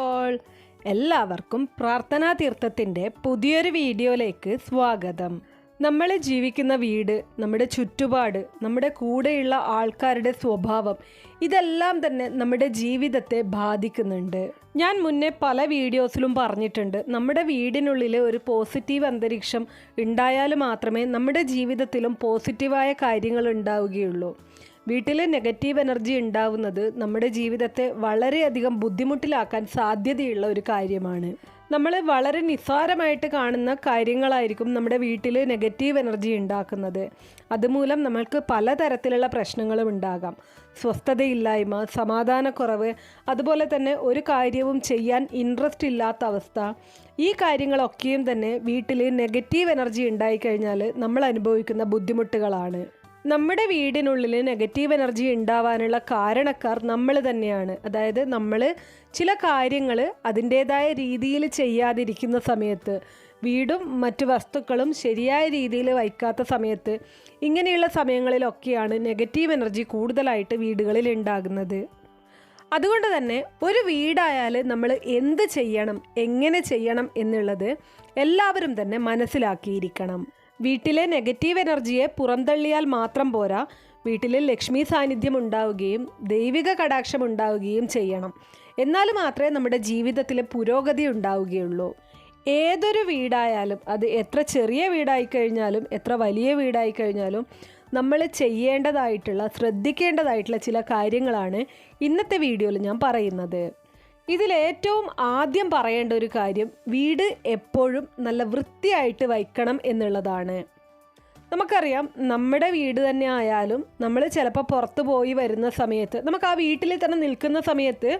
All. എല്ലാവർക്കും പ്രാർത്ഥനാ തീർത്ഥത്തിന്റെ പുതിയൊരു വീഡിയോയിലേക്ക് സ്വാഗതം. നമ്മൾ ജീവിക്കുന്ന വീട് നമ്മുടെ ചുറ്റുപാട് നമ്മുടെ കൂടെയുള്ള ആൾക്കാരുടെ സ്വഭാവം ഇതെല്ലാം തന്നെ നമ്മുടെ ജീവിതത്തെ ബാധിക്കുന്നുണ്ട്. ഞാൻ മുന്നേ പല വീഡിയോസിലും പറഞ്ഞിട്ടുണ്ട് നമ്മുടെ വീടിനുള്ളിൽ ഒരു പോസിറ്റീവ് അന്തരീക്ഷം ഉണ്ടായാൽ മാത്രമേ നമ്മുടെ ജീവിതത്തിലും പോസിറ്റീവായ കാര്യങ്ങൾ ഉണ്ടാവുകയുള്ളൂ. വീട്ടിൽ നെഗറ്റീവ് എനർജി ഉണ്ടാവുന്നത് നമ്മുടെ ജീവിതത്തെ വളരെയധികം ബുദ്ധിമുട്ടിലാക്കാൻ സാധ്യതയുള്ള ഒരു കാര്യമാണ്. നമ്മൾ വളരെ നിസ്സാരമായിട്ട് കാണുന്ന കാര്യങ്ങളായിരിക്കും നമ്മുടെ വീട്ടിൽ നെഗറ്റീവ് എനർജി ഉണ്ടാക്കുന്നത്. അതുമൂലം നമ്മൾക്ക് പലതരത്തിലുള്ള പ്രശ്നങ്ങളും ഉണ്ടാകാം. സ്വസ്ഥതയില്ലായ്മ സമാധാനക്കുറവ് അതുപോലെ തന്നെ ഒരു കാര്യവും ചെയ്യാൻ ഇൻട്രസ്റ്റ് ഇല്ലാത്ത അവസ്ഥ. ഈ കാര്യങ്ങളൊക്കെയും തന്നെ വീട്ടിൽ നെഗറ്റീവ് എനർജി ഉണ്ടായിക്കഴിഞ്ഞാൽ നമ്മൾ അനുഭവിക്കുന്ന ബുദ്ധിമുട്ടുകളാണ്. നമ്മുടെ വീടിനുള്ളിൽ നെഗറ്റീവ് എനർജി ഉണ്ടാവാനുള്ള കാരണക്കാർ നമ്മൾ തന്നെയാണ്. അതായത് നമ്മൾ ചില കാര്യങ്ങൾ അതിന്റേതായ രീതിയിൽ ചെയ്യാതിരിക്കുന്ന സമയത്ത് വീടും മറ്റു വസ്തുക്കളും ശരിയായ രീതിയിൽ വയ്ക്കാത്ത സമയത്ത് ഇങ്ങനെയുള്ള സമയങ്ങളിലൊക്കെയാണ് നെഗറ്റീവ് എനർജി കൂടുതലായിട്ട് വീടുകളിൽ ഉണ്ടാകുന്നത്. അതുകൊണ്ട് തന്നെ ഒരു വീടായാൽ നമ്മൾ എന്ത് ചെയ്യണം എങ്ങനെ ചെയ്യണം എന്നുള്ളത് എല്ലാവരും തന്നെ മനസ്സിലാക്കിയിരിക്കണം. വീട്ടിലെ നെഗറ്റീവ് എനർജിയെ പുറന്തള്ളിയാൽ മാത്രം പോരാ. വീട്ടിൽ ലക്ഷ്മി സാന്നിധ്യം ഉണ്ടാവുകയും ദൈവിക കടാക്ഷം ഉണ്ടാവുകയും ചെയ്യണം. എന്നാൽ മാത്രമേ നമ്മുടെ ജീവിതത്തിൽ പുരോഗതി ഉണ്ടാവുകയുള്ളൂ. ഏതൊരു വീടായാലും അത് എത്ര ചെറിയ വീടായി കഴിഞ്ഞാലും എത്ര വലിയ വീടായി കഴിഞ്ഞാലും നമ്മൾ ചെയ്യേണ്ടതായിട്ടുള്ള ശ്രദ്ധിക്കേണ്ടതായിട്ടുള്ള ചില കാര്യങ്ങളാണ് ഇന്നത്തെ വീഡിയോയിൽ ഞാൻ പറയുന്നത്. ഇതിലേറ്റവും ആദ്യം പറയേണ്ട ഒരു കാര്യം വീട് എപ്പോഴും നല്ല വൃത്തിയായിട്ട് വയ്ക്കണം എന്നുള്ളതാണ്. നമുക്കറിയാം നമ്മുടെ വീട് തന്നെ ആയാലും നമ്മൾ ചിലപ്പോൾ പുറത്ത് പോയി വരുന്ന സമയത്ത് നമുക്ക് ആ വീട്ടിൽ തന്നെ നിൽക്കുന്ന സമയത്ത്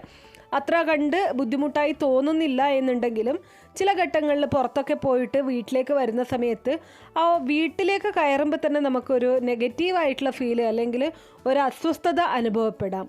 അത്ര കണ്ട് ബുദ്ധിമുട്ടായി തോന്നുന്നില്ല എന്നുണ്ടെങ്കിലും ചില ഘട്ടങ്ങളിൽ പുറത്തൊക്കെ പോയിട്ട് വീട്ടിലേക്ക് വരുന്ന സമയത്ത് ആ വീട്ടിലേക്ക് കയറുമ്പോൾ തന്നെ നമുക്കൊരു നെഗറ്റീവായിട്ടുള്ള ഫീൽ അല്ലെങ്കിൽ ഒരു അസ്വസ്ഥത അനുഭവപ്പെടാം.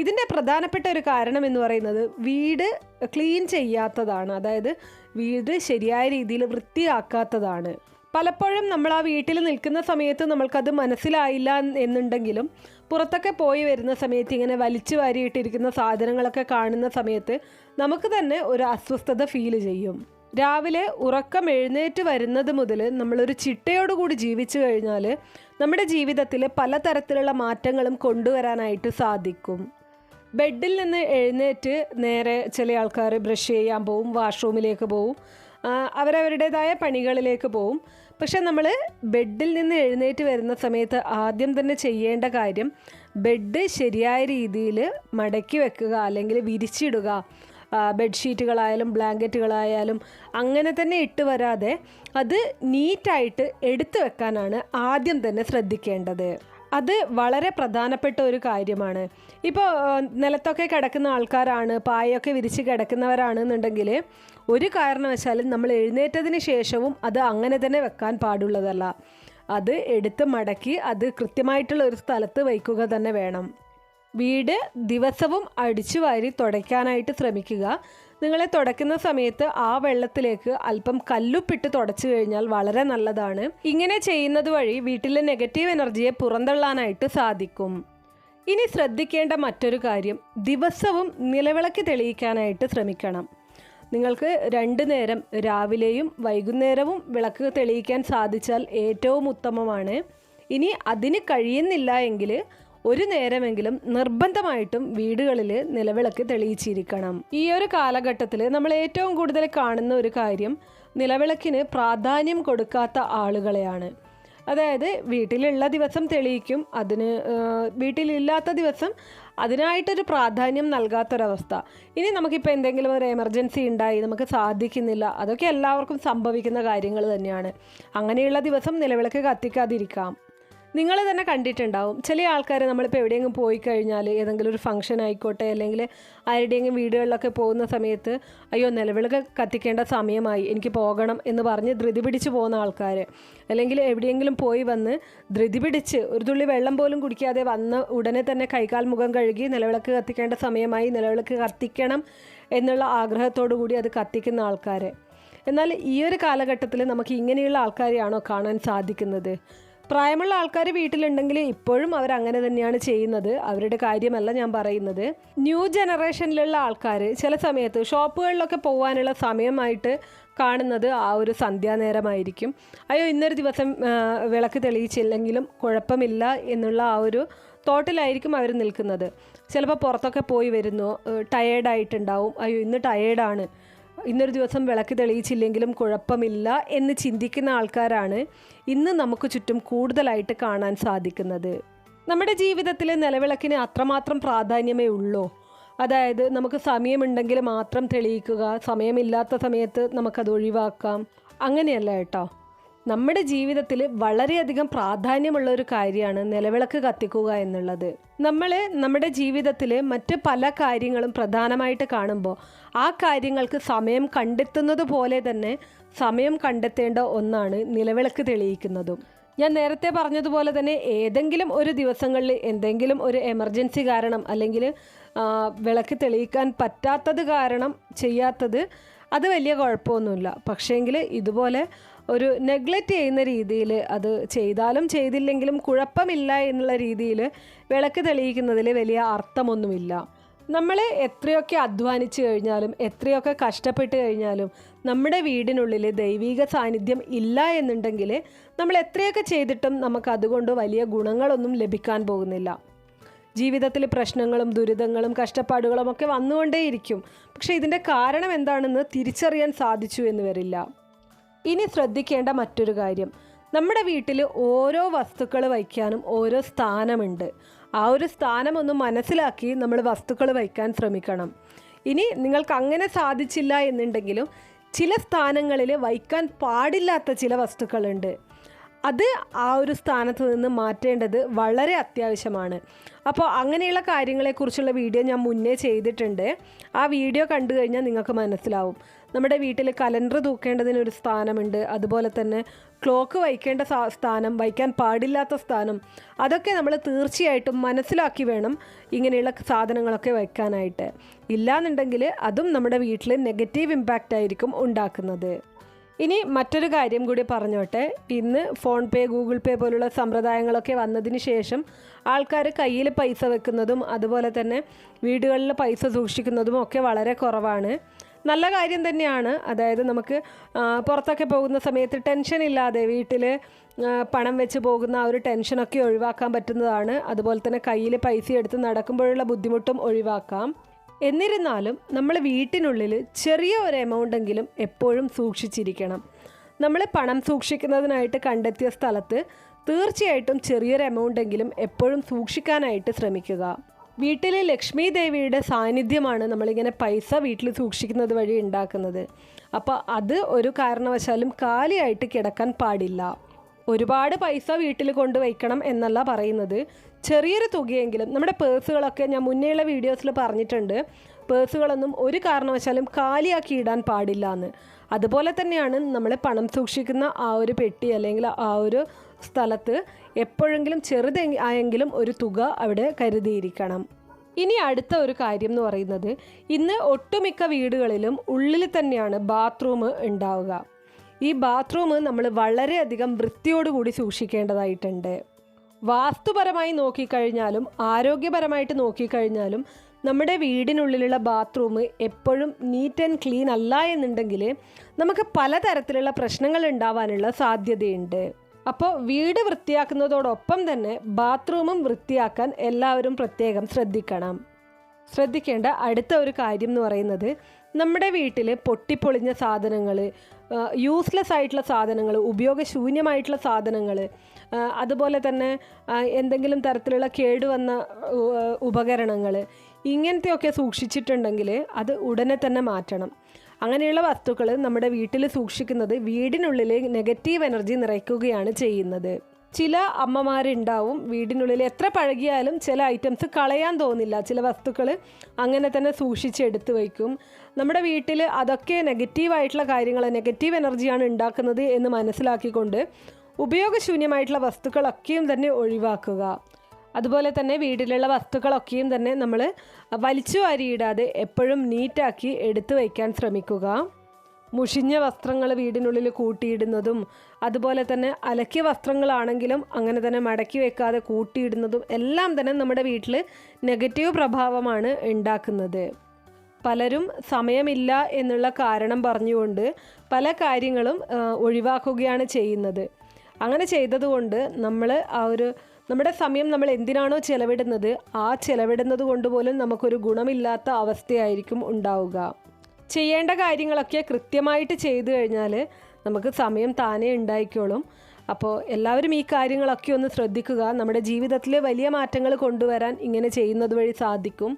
ഇതിന്റെ പ്രധാനപ്പെട്ട ഒരു കാരണം എന്ന് പറയുന്നത് വീട് ക്ലീൻ ചെയ്യാത്തതാണ്. അതായത് വീട് ശരിയായ രീതിയിൽ വൃത്തിയാക്കാത്തതാണ്. പലപ്പോഴും നമ്മൾ ആ വീട്ടിൽ നിൽക്കുന്ന സമയത്ത് നമ്മൾക്കത് മനസ്സിലായില്ല എന്നുണ്ടെങ്കിലും പുറത്തൊക്കെ പോയി വരുന്ന സമയത്ത് ഇങ്ങനെ വലിച്ചു വാരിയിട്ടിരിക്കുന്ന സാധനങ്ങളൊക്കെ കാണുന്ന സമയത്ത് നമുക്ക് തന്നെ ഒരു അസ്വസ്ഥത ഫീൽ ചെയ്യും. രാവിലെ ഉറക്കം എഴുന്നേറ്റ് വരുന്നത് മുതൽ നമ്മളൊരു ചിട്ടയോടുകൂടി ജീവിച്ചു കഴിഞ്ഞാൽ നമ്മുടെ ജീവിതത്തിൽ പലതരത്തിലുള്ള മാറ്റങ്ങളും കൊണ്ടുവരാനായിട്ട് സാധിക്കും. ബെഡിൽ നിന്ന് എഴുന്നേറ്റ് നേരെ ചില ആൾക്കാർ ബ്രഷ് ചെയ്യാൻ പോവും വാഷ്റൂമിലേക്ക് പോവും അവരവരുടേതായ പണികളിലേക്ക് പോവും. പക്ഷെ നമ്മൾ ബെഡിൽ നിന്ന് എഴുന്നേറ്റ് വരുന്ന സമയത്ത് ആദ്യം തന്നെ ചെയ്യേണ്ട കാര്യം ബെഡ് ശരിയായ രീതിയിൽ മടക്കി വെക്കുക അല്ലെങ്കിൽ വിരിച്ചിടുക. ബെഡ്ഷീറ്റുകളായാലും ബ്ലാങ്കറ്റുകളായാലും അങ്ങനെ തന്നെ ഇട്ട് വരാതെ അത് നീറ്റായിട്ട് എടുത്തു വെക്കാനാണ് ആദ്യം തന്നെ ശ്രദ്ധിക്കേണ്ടത്. അത് വളരെ പ്രധാനപ്പെട്ട ഒരു കാര്യമാണ്. ഇപ്പോൾ നിലത്തൊക്കെ കിടക്കുന്ന ആൾക്കാരാണ് പായൊക്കെ വിരിച്ച് കിടക്കുന്നവരാണെന്നുണ്ടെങ്കിൽ ഒരു കാരണവശാലും നമ്മൾ എഴുന്നേറ്റതിന് ശേഷവും അത് അങ്ങനെ തന്നെ വെക്കാൻ പാടുള്ളതല്ല. അത് എടുത്ത് മടക്കി അത് കൃത്യമായിട്ടുള്ള ഒരു സ്ഥലത്ത് വയ്ക്കുക തന്നെ വേണം. വീട് ദിവസവും അടിച്ചു വാരി തുടയ്ക്കാനായിട്ട് ശ്രമിക്കുക. നിങ്ങളെ തുടയ്ക്കുന്ന സമയത്ത് ആ വെള്ളത്തിലേക്ക് അല്പം കല്ലുപ്പിട്ട് തുടച്ചു കഴിഞ്ഞാൽ വളരെ നല്ലതാണ്. ഇങ്ങനെ ചെയ്യുന്നത് വഴി വീട്ടിലെ നെഗറ്റീവ് എനർജിയെ പുറന്തള്ളാനായിട്ട് സാധിക്കും. ഇനി ശ്രദ്ധിക്കേണ്ട മറ്റൊരു കാര്യം ദിവസവും നിലവിളക്ക് തെളിയിക്കാനായിട്ട് ശ്രമിക്കണം. നിങ്ങൾക്ക് രണ്ട് നേരം രാവിലെയും വൈകുന്നേരവും വിളക്ക് തെളിയിക്കാൻ സാധിച്ചാൽ ഏറ്റവും ഉത്തമമാണ്. ഇനി അതിന് കഴിയുന്നില്ല എങ്കിൽ ഒരു നേരമെങ്കിലും നിർബന്ധമായിട്ടും വീടുകളിൽ നിലവിളക്ക് തെളിയിച്ചിരിക്കണം. ഈ ഒരു കാലഘട്ടത്തിൽ നമ്മൾ ഏറ്റവും കൂടുതൽ കാണുന്ന ഒരു കാര്യം നിലവിളക്കിന് പ്രാധാന്യം കൊടുക്കാത്ത ആളുകളെയാണ്. അതായത് വീട്ടിലുള്ള ദിവസം തെളിയിക്കും അതിന് വീട്ടിലില്ലാത്ത ദിവസം അതിനായിട്ടൊരു പ്രാധാന്യം നൽകാത്തൊരവസ്ഥ. ഇനി നമുക്കിപ്പോൾ എന്തെങ്കിലും ഒരു എമർജൻസി ഉണ്ടായി നമുക്ക് സാധിക്കുന്നില്ല അതൊക്കെ എല്ലാവർക്കും സംഭവിക്കുന്ന കാര്യങ്ങൾ തന്നെയാണ്. അങ്ങനെയുള്ള ദിവസം നിലവിളക്ക് കത്തിക്കാതിരിക്കാം. നിങ്ങൾ തന്നെ കണ്ടിട്ടുണ്ടാവും. ചില ആൾക്കാർ നമ്മളിപ്പോൾ എവിടെയെങ്കിലും പോയി കഴിഞ്ഞാൽ ഏതെങ്കിലും ഒരു ഫംഗ്ഷൻ ആയിക്കോട്ടെ അല്ലെങ്കിൽ ആരുടെയെങ്കിലും വീടുകളിലൊക്കെ പോകുന്ന സമയത്ത് അയ്യോ നിലവിളക്ക് കത്തിക്കേണ്ട സമയമായി എനിക്ക് പോകണം എന്ന് പറഞ്ഞ് ധൃതി പിടിച്ച് പോകുന്ന ആൾക്കാർ അല്ലെങ്കിൽ എവിടെയെങ്കിലും പോയി വന്ന് ധൃതി പിടിച്ച് ഒരു തുള്ളി വെള്ളം പോലും കുടിക്കാതെ വന്ന് ഉടനെ തന്നെ കൈകാൽ മുഖം കഴുകി നിലവിളക്ക് കത്തിക്കേണ്ട സമയമായി നിലവിളക്ക് കത്തിക്കണം എന്നുള്ള ആഗ്രഹത്തോടു കൂടി അത് കത്തിക്കുന്ന ആൾക്കാരെ. എന്നാൽ ഈ ഒരു കാലഘട്ടത്തിൽ നമുക്ക് ഇങ്ങനെയുള്ള ആൾക്കാരെയാണോ കാണാൻ സാധിക്കുന്നത്? പ്രായമുള്ള ആൾക്കാർ വീട്ടിലുണ്ടെങ്കിൽ ഇപ്പോഴും അവർ അങ്ങനെ തന്നെയാണ് ചെയ്യുന്നത്. അവരുടെ കാര്യമല്ല ഞാൻ പറയുന്നത്. ന്യൂ ജനറേഷനിലുള്ള ആൾക്കാർ ചില സമയത്ത് ഷോപ്പുകളിലൊക്കെ പോകാനുള്ള സമയമായിട്ട് കാണുന്നത് ആ ഒരു സന്ധ്യാനേരമായിരിക്കും. അയ്യോ ഇന്നൊരു ദിവസം വിളക്ക് തെളിയിച്ചില്ലെങ്കിലും കുഴപ്പമില്ല എന്നുള്ള ആ ഒരു തോട്ടിലായിരിക്കും അവർ നിൽക്കുന്നത്. ചിലപ്പോൾ പുറത്തൊക്കെ പോയി വരുന്നു ടയേർഡായിട്ടുണ്ടാവും അയ്യോ ഇന്ന് ടയേർഡാണ് ഇന്നൊരു ദിവസം വിളക്ക് തെളിയിച്ചില്ലെങ്കിലും കുഴപ്പമില്ല എന്ന് ചിന്തിക്കുന്ന ആൾക്കാരാണ് ഇന്ന് നമുക്ക് ചുറ്റും കൂടുതലായിട്ട് കാണാൻ സാധിക്കുന്നത്. നമ്മുടെ ജീവിതത്തിൽ നിലവിളക്കിന് അത്രമാത്രം പ്രാധാന്യമേ ഉള്ളൂ. അതായത് നമുക്ക് സമയമുണ്ടെങ്കിൽ മാത്രം തെളിയിക്കുക സമയമില്ലാത്ത സമയത്ത് നമുക്കത് ഒഴിവാക്കാം. അങ്ങനെയല്ല കേട്ടോ. നമ്മുടെ ജീവിതത്തിൽ വളരെയധികം പ്രാധാന്യമുള്ള ഒരു കാര്യമാണ് നിലവിളക്ക് കത്തിക്കുക എന്നുള്ളത്. നമ്മൾ നമ്മുടെ ജീവിതത്തിൽ മറ്റ് പല കാര്യങ്ങളും പ്രധാനമായിട്ട് കാണുമ്പോൾ ആ കാര്യങ്ങൾക്ക് സമയം കണ്ടെത്തുന്നത് പോലെ തന്നെ സമയം കണ്ടെത്തേണ്ട ഒന്നാണ് നിലവിളക്ക് തെളിയിക്കുന്നതും. ഞാൻ നേരത്തെ പറഞ്ഞതുപോലെ തന്നെ ഏതെങ്കിലും ഒരു ദിവസങ്ങളിൽ എന്തെങ്കിലും ഒരു എമർജൻസി കാരണം അല്ലെങ്കിൽ വിളക്ക് തെളിയിക്കാൻ പറ്റാത്തത് കാരണം ചെയ്യാത്തത് അത് വലിയ കുഴപ്പമൊന്നുമില്ല. പക്ഷേങ്കിൽ ഇതുപോലെ ഒരു നെഗ്ലക്റ്റ് ചെയ്യുന്ന രീതിയിൽ അത് ചെയ്താലും ചെയ്തില്ലെങ്കിലും കുഴപ്പമില്ല എന്നുള്ള രീതിയിൽ വിളക്ക് തെളിയിക്കുന്നതിൽ വലിയ അർത്ഥമൊന്നുമില്ല. നമ്മൾ എത്രയൊക്കെ അധ്വാനിച്ചു കഴിഞ്ഞാലും എത്രയൊക്കെ കഷ്ടപ്പെട്ട് കഴിഞ്ഞാലും നമ്മുടെ വീടിനുള്ളിൽ ദൈവീക സാന്നിധ്യം ഇല്ല എന്നുണ്ടെങ്കിൽ നമ്മൾ എത്രയൊക്കെ ചെയ്തിട്ടും നമുക്ക് അതുകൊണ്ട് വലിയ ഗുണങ്ങളൊന്നും ലഭിക്കാൻ പോകുന്നില്ല. ജീവിതത്തിൽ പ്രശ്നങ്ങളും ദുരിതങ്ങളും കഷ്ടപ്പാടുകളും ഒക്കെ വന്നുകൊണ്ടേയിരിക്കും. പക്ഷേ ഇതിന്റെ കാരണം എന്താണെന്ന് തിരിച്ചറിയാൻ സാധിച്ചു എന്ന് വരില്ല. ഇനി ശ്രദ്ധിക്കേണ്ട മറ്റൊരു കാര്യം. നമ്മുടെ വീട്ടിൽ ഓരോ വസ്തുക്കൾ വയ്ക്കാനും ഓരോ സ്ഥാനമുണ്ട്. ആ ഒരു സ്ഥാനം ഒന്ന് മനസ്സിലാക്കി നമ്മൾ വസ്തുക്കൾ വയ്ക്കാൻ ശ്രമിക്കണം. ഇനി നിങ്ങൾക്ക് അങ്ങനെ സാധിച്ചില്ല എന്നുണ്ടെങ്കിലും ചില സ്ഥാനങ്ങളിൽ വയ്ക്കാൻ പാടില്ലാത്ത ചില വസ്തുക്കളുണ്ട്. അത് ആ ഒരു സ്ഥാനത്ത് നിന്ന് മാറ്റേണ്ടത് വളരെ അത്യാവശ്യമാണ്. അപ്പോൾ അങ്ങനെയുള്ള കാര്യങ്ങളെക്കുറിച്ചുള്ള വീഡിയോ ഞാൻ മുന്നേ ചെയ്തിട്ടുണ്ട്. ആ വീഡിയോ കണ്ടു കഴിഞ്ഞാൽ നിങ്ങൾക്ക് മനസ്സിലാവും. നമ്മുടെ വീട്ടിൽ കലണ്ടർ തൂക്കേണ്ടതിന് ഒരു സ്ഥാനമുണ്ട്. അതുപോലെ തന്നെ ക്ലോക്ക് വയ്ക്കേണ്ട സ്ഥാനം വയ്ക്കാൻ പാടില്ലാത്ത സ്ഥാനം. അതൊക്കെ നമ്മൾ തീർച്ചയായിട്ടും മനസ്സിലാക്കി വേണം ഇങ്ങനെയുള്ള സാധനങ്ങളൊക്കെ വയ്ക്കാനായിട്ട്. ഇല്ലാന്നുണ്ടെങ്കിൽ അതും നമ്മുടെ വീട്ടിൽ നെഗറ്റീവ് ഇമ്പാക്റ്റ് ആയിരിക്കും ഉണ്ടാക്കുന്നത്. ഇനി മറ്റൊരു കാര്യം കൂടി പറഞ്ഞോട്ടെ. ഇന്ന് ഫോൺ പേ ഗൂഗിൾ പേ പോലുള്ള സമ്പ്രദായങ്ങളൊക്കെ വന്നതിന് ശേഷം ആൾക്കാർ കയ്യിൽ പൈസ വെക്കുന്നതും അതുപോലെ തന്നെ വീടുകളിൽ പൈസ സൂക്ഷിക്കുന്നതും ഒക്കെ വളരെ കുറവാണ്. നല്ല കാര്യം തന്നെയാണ്. അതായത് നമുക്ക് പുറത്തൊക്കെ പോകുന്ന സമയത്ത് ടെൻഷൻ ഇല്ലാതെ വീട്ടിൽ പണം വെച്ച് പോകുന്ന ആ ഒരു ടെൻഷനൊക്കെ ഒഴിവാക്കാൻ പറ്റുന്നതാണ്. അതുപോലെ തന്നെ കയ്യിൽ പൈസ എടുത്ത് നടക്കുമ്പോഴുള്ള ബുദ്ധിമുട്ടും ഒഴിവാക്കാം. എന്നിരുന്നാലും നമ്മൾ വീട്ടിനുള്ളിൽ ചെറിയ ഒരു എമൗണ്ടെങ്കിലും എപ്പോഴും സൂക്ഷിച്ചിരിക്കണം. നമ്മൾ പണം സൂക്ഷിക്കുന്നതിനായിട്ട് കണ്ടെത്തിയ സ്ഥലത്ത് തീർച്ചയായിട്ടും ചെറിയൊരു എമൗണ്ടെങ്കിലും എപ്പോഴും സൂക്ഷിക്കാനായിട്ട് ശ്രമിക്കുക. വീട്ടിലെ ലക്ഷ്മി ദേവിയുടെ സാന്നിധ്യമാണ് നമ്മളിങ്ങനെ പൈസ വീട്ടിൽ സൂക്ഷിക്കുന്നത് വഴി ഉണ്ടാക്കുന്നത്. അപ്പോൾ അത് ഒരു കാരണവശാലും കാലിയായിട്ട് കിടക്കാൻ പാടില്ല. ഒരുപാട് പൈസ വീട്ടിൽ കൊണ്ടുവയ്ക്കണം എന്നല്ല പറയുന്നത്. ചെറിയൊരു തുകയെങ്കിലും നമ്മുടെ പേഴ്സുകളൊക്കെ ഞാൻ മുന്നേയുള്ള വീഡിയോസിൽ പറഞ്ഞിട്ടുണ്ട് പേഴ്സുകളൊന്നും ഒരു കാരണവശാലും കാലിയാക്കി ഇടാൻ പാടില്ല എന്ന്. അതുപോലെ തന്നെയാണ് നമ്മൾ പണം സൂക്ഷിക്കുന്ന ആ ഒരു പെട്ടി അല്ലെങ്കിൽ ആ ഒരു സ്ഥലത്ത് എപ്പോഴെങ്കിലും ചെറുതെ ആയെങ്കിലും ഒരു തുക അവിടെ കരുതിയിരിക്കണം. ഇനി അടുത്ത ഒരു കാര്യം എന്ന് പറയുന്നത് ഇന്ന് ഒട്ടുമിക്ക വീടുകളിലും ഉള്ളിൽ തന്നെയാണ് ബാത്റൂം ഉണ്ടാവുക. ഈ ബാത്റൂം നമ്മൾ വളരെയധികം വൃത്തിയോടുകൂടി സൂക്ഷിക്കേണ്ടതായിട്ടുണ്ട്. വാസ്തുപരമായി നോക്കിക്കഴിഞ്ഞാലും ആരോഗ്യപരമായിട്ട് നോക്കിക്കഴിഞ്ഞാലും നമ്മുടെ വീടിനുള്ളിലുള്ള ബാത്റൂം എപ്പോഴും നീറ്റ് ആൻഡ് ക്ലീൻ അല്ല എന്നുണ്ടെങ്കിൽ നമുക്ക് പലതരത്തിലുള്ള പ്രശ്നങ്ങൾ ഉണ്ടാവാനുള്ള സാധ്യതയുണ്ട്. അപ്പോൾ വീട് വൃത്തിയാക്കുന്നതോടൊപ്പം തന്നെ ബാത്റൂമും വൃത്തിയാക്കാൻ എല്ലാവരും പ്രത്യേകം ശ്രദ്ധിക്കണം. ശ്രദ്ധിക്കേണ്ട അടുത്ത ഒരു കാര്യം എന്ന് പറയുന്നത് നമ്മുടെ വീട്ടിൽ പൊട്ടിപ്പൊളിഞ്ഞ സാധനങ്ങൾ യൂസ്ലെസ് ആയിട്ടുള്ള സാധനങ്ങൾ ഉപയോഗശൂന്യമായിട്ടുള്ള സാധനങ്ങൾ അതുപോലെ തന്നെ എന്തെങ്കിലും തരത്തിലുള്ള കേടുവന്ന ഉപകരണങ്ങൾ ഇങ്ങനത്തെയൊക്കെ സൂക്ഷിച്ചിട്ടുണ്ടെങ്കിൽ അത് ഉടനെ തന്നെ മാറ്റണം. അങ്ങനെയുള്ള വസ്തുക്കൾ നമ്മുടെ വീട്ടിൽ സൂക്ഷിക്കുന്നത് വീടിനുള്ളിൽ നെഗറ്റീവ് എനർജി നിറയ്ക്കുകയാണ് ചെയ്യുന്നത്. ചില അമ്മമാരുണ്ടാവും വീടിനുള്ളിൽ എത്ര പഴകിയാലും ചില ഐറ്റംസ് കളയാൻ തോന്നില്ല. ചില വസ്തുക്കൾ അങ്ങനെ തന്നെ സൂക്ഷിച്ചെടുത്ത് വയ്ക്കും. നമ്മുടെ വീട്ടിൽ അതൊക്കെ നെഗറ്റീവായിട്ടുള്ള കാര്യങ്ങൾ നെഗറ്റീവ് എനർജിയാണ് ഉണ്ടാക്കുന്നത് എന്ന് മനസ്സിലാക്കിക്കൊണ്ട് ഉപയോഗശൂന്യമായിട്ടുള്ള വസ്തുക്കളൊക്കെയും തന്നെ ഒഴിവാക്കുക. അതുപോലെ തന്നെ വീട്ടിലുള്ള വസ്തുക്കളൊക്കെയും തന്നെ നമ്മൾ വലിച്ചു വാരിയിടാതെ എപ്പോഴും നീറ്റാക്കി എടുത്തു വയ്ക്കാൻ ശ്രമിക്കുക. മുഷിഞ്ഞ വസ്ത്രങ്ങൾ വീടിനുള്ളിൽ കൂട്ടിയിടുന്നതും അതുപോലെ തന്നെ അലക്കിയ വസ്ത്രങ്ങളാണെങ്കിലും അങ്ങനെ തന്നെ മടക്കി വെക്കാതെ കൂട്ടിയിടുന്നതും എല്ലാം തന്നെ നമ്മുടെ വീട്ടിൽ നെഗറ്റീവ് പ്രഭാവമാണ് ഉണ്ടാക്കുന്നത്. പലരും സമയമില്ല എന്നുള്ള കാരണം പറഞ്ഞുകൊണ്ട് പല കാര്യങ്ങളും ഒഴിവാക്കുകയാണ് ചെയ്യുന്നത്. അങ്ങനെ ചെയ്തതുകൊണ്ട് നമ്മൾ ആ ഒരു നമ്മുടെ സമയം നമ്മൾ എന്തിനാണോ ചെലവിടുന്നത് ആ ചെലവിടുന്നത് കൊണ്ട് പോലും നമുക്കൊരു ഗുണമില്ലാത്ത അവസ്ഥയായിരിക്കും ഉണ്ടാവുക. ചെയ്യേണ്ട കാര്യങ്ങളൊക്കെ കൃത്യമായിട്ട് ചെയ്തു കഴിഞ്ഞാൽ നമുക്ക് സമയം താനേ ഉണ്ടായിക്കോളും. അപ്പോൾ എല്ലാവരും ഈ കാര്യങ്ങളൊക്കെ ഒന്ന് ശ്രദ്ധിക്കുക. നമ്മുടെ ജീവിതത്തിൽ വലിയ മാറ്റങ്ങൾ കൊണ്ടുവരാൻ ഇങ്ങനെ ചെയ്യുന്നത് വഴി സാധിക്കും.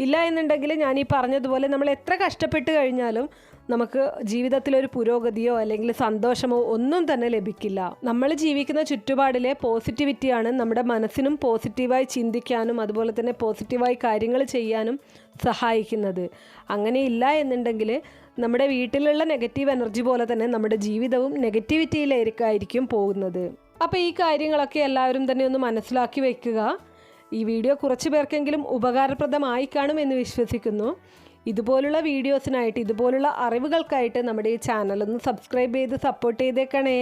ഇല്ല എന്നുണ്ടെങ്കിൽ ഞാൻ ഈ പറഞ്ഞതുപോലെ നമ്മൾ എത്ര കഷ്ടപ്പെട്ട് കഴിഞ്ഞാലും നമുക്ക് ജീവിതത്തിലൊരു പുരോഗതിയോ അല്ലെങ്കിൽ സന്തോഷമോ ഒന്നും തന്നെ ലഭിക്കില്ല. നമ്മൾ ജീവിക്കുന്ന ചുറ്റുപാടിലെ പോസിറ്റിവിറ്റിയാണ് നമ്മുടെ മനസ്സിനും പോസിറ്റീവായി ചിന്തിക്കാനും അതുപോലെ തന്നെ പോസിറ്റീവായി കാര്യങ്ങൾ ചെയ്യാനും സഹായിക്കുന്നത്. അങ്ങനെ ഇല്ല എന്നുണ്ടെങ്കിൽ നമ്മുടെ വീട്ടിലുള്ള നെഗറ്റീവ് എനർജി പോലെ തന്നെ നമ്മുടെ ജീവിതവും നെഗറ്റിവിറ്റിയിലേക്കായിരിക്കും പോകുന്നത്. അപ്പോൾ ഈ കാര്യങ്ങളൊക്കെ എല്ലാവരും തന്നെ ഒന്ന് മനസ്സിലാക്കി വയ്ക്കുക ഈ വീഡിയോ കുറച്ച് പേർക്കെങ്കിലും ഉപകാരപ്രദമായി കാണുമെന്ന് വിശ്വസിക്കുന്നു. ഇതുപോലുള്ള വീഡിയോസിനായിട്ട് ഇതുപോലുള്ള അറിവുകൾക്കായിട്ട് നമ്മുടെ ഈ ചാനൽ ഒന്ന് സബ്സ്ക്രൈബ് ചെയ്ത് സപ്പോർട്ട് ചെയ്തേക്കണേ.